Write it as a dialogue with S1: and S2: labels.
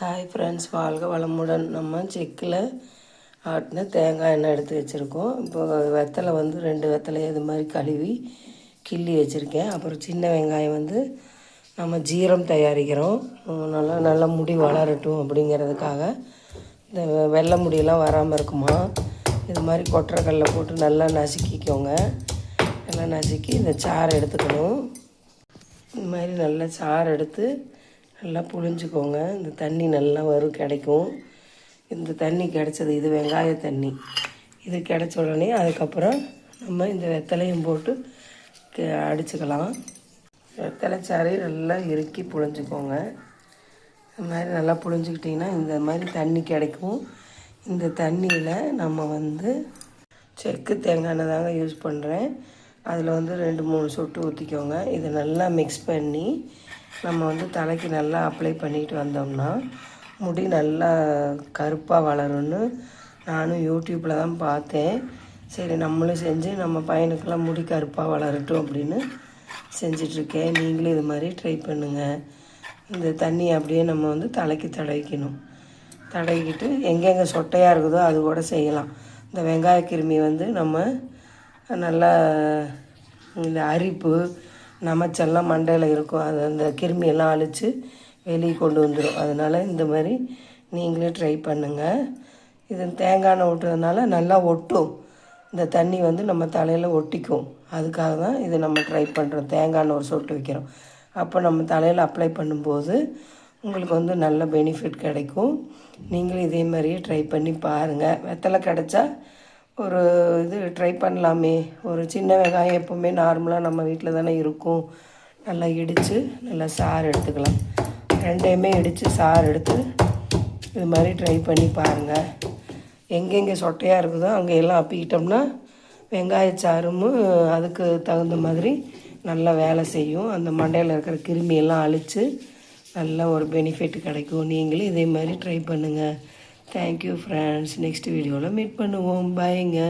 S1: Hi friends வாழ்க வளமுடன். நம்ம செக்கில் ஆட்டின தேங்காய் எண்ணெய் எடுத்து வச்சுருக்கோம். இப்போ வெத்தலை வந்து ரெண்டு வெத்தலை இது மாதிரி கழுவி கிள்ளி வச்சுருக்கேன். அப்புறம் சின்ன வெங்காயம் வந்து நம்ம ஜீரம் தயாரிக்கிறோம். நல்லா நல்லா முடி வளரட்டும் அப்படிங்கிறதுக்காக. இந்த வெள்ளை முடியெல்லாம் வராமல் இருக்குமா? இது மாதிரி கொட்டரைக்கல்ல போட்டு நல்லா நசுக்கிக்கோங்க. நல்லா நசுக்கி இந்த சாறு எடுத்துக்கணும். இந்த மாதிரி நல்லா சாறு எடுத்து நல்லா புழிஞ்சுக்கோங்க. இந்த தண்ணி நல்லா வரும் கிடைக்கும். இந்த தண்ணி கிடைச்சது இது வெங்காய தண்ணி. இது கிடைச்ச உடனே அதுக்கப்புறம் நம்ம இந்த வெத்தலையும் போட்டு க- அடிச்சுக்கலாம். வெத்தலை சாறை நல்லா இறுக்கி புழிஞ்சுக்கோங்க. இந்த மாதிரி நல்லா புழிஞ்சுக்கிட்டிங்கன்னா இந்த மாதிரி தண்ணி கிடைக்கும். இந்த தண்ணியில் நம்ம வந்து செக்கு தேங்காய் தாங்க யூஸ் பண்ணுறேன் அதில் வந்து ரெண்டு மூணு சொட்டு ஊற்றிக்கோங்க இதை நல்லா மிக்ஸ் பண்ணி நம்ம வந்து தலைக்கு நல்லா அப்ளை பண்ணிட்டு வந்தோம்னா முடி நல்லா கருப்பாக வளரும்னு நானும் யூடியூப்பில் தான் பார்த்தேன். சரி நம்மளும் செஞ்சு நம்ம பையனுக்கெல்லாம் முடி கருப்பாக வளரட்டும் அப்படின்னு செஞ்சிட்ருக்கேன் நீங்களும் இது மாதிரி ட்ரை பண்ணுங்கள் இந்த தண்ணியை அப்படியே நம்ம வந்து தலைக்கு தடவிக்கணும். தடவிக்கிட்டு எங்கெங்கே சொட்டையாக இருக்குதோ அது கூட செய்யலாம். இந்த வெங்காய கிருமி வந்து நம்ம நல்லா இந்த அரிப்பு நமச்செல்லாம் மண்டையில் இருக்கும். அது அந்த கிருமியெல்லாம் அழித்து வெளியே கொண்டு வந்துடும் அதனால் இந்த மாதிரி நீங்களே ட்ரை பண்ணுங்கள் இது தேங்காய் எண்ணெய் விட்டுறதுனால நல்லா ஒட்டும். இந்த தண்ணி வந்து நம்ம தலையில் ஒட்டிக்கும். அதுக்காக தான் இது நம்ம ட்ரை பண்ணுறோம் தேங்காய் எண்ணெய் ஒரு சொட்டு வைக்கிறோம். அப்போ நம்ம தலையில் அப்ளை பண்ணும்போது உங்களுக்கு வந்து நல்ல பெனிஃபிட் கிடைக்கும். நீங்களும் இதே மாதிரியே ட்ரை பண்ணி பாருங்கள் வெத்தலை கிடச்சா ஒரு இது ட்ரை பண்ணலாமே. ஒரு சின்ன வெங்காயம் எப்போவுமே நார்மலாக நம்ம வீட்டில் தானே இருக்கும். நல்லா இடித்து நல்லா சாறு எடுத்துக்கலாம். ரெண்டையுமே இடித்து சாறு எடுத்து இது மாதிரி ட்ரை பண்ணி பாருங்கள் எங்கெங்கே சொட்டையாக இருக்குதோ அங்கே எல்லாம் அப்பிக்கிட்டோம்னா வெங்காயச்சாரும் அதுக்கு தகுந்த மாதிரி நல்லா வேலை செய்யும். அந்த மண்டையில் இருக்கிற கிருமியெல்லாம் அழித்து நல்ல ஒரு பெனிஃபிட் கிடைக்கும். நீங்களும் இதே மாதிரி ட்ரை பண்ணுங்கள் தேங்க்யூ ஃப்ரெண்ட்ஸ் நெக்ஸ்ட் வீடியோவில் மீட் பண்ணுவோம். பாய்ங்க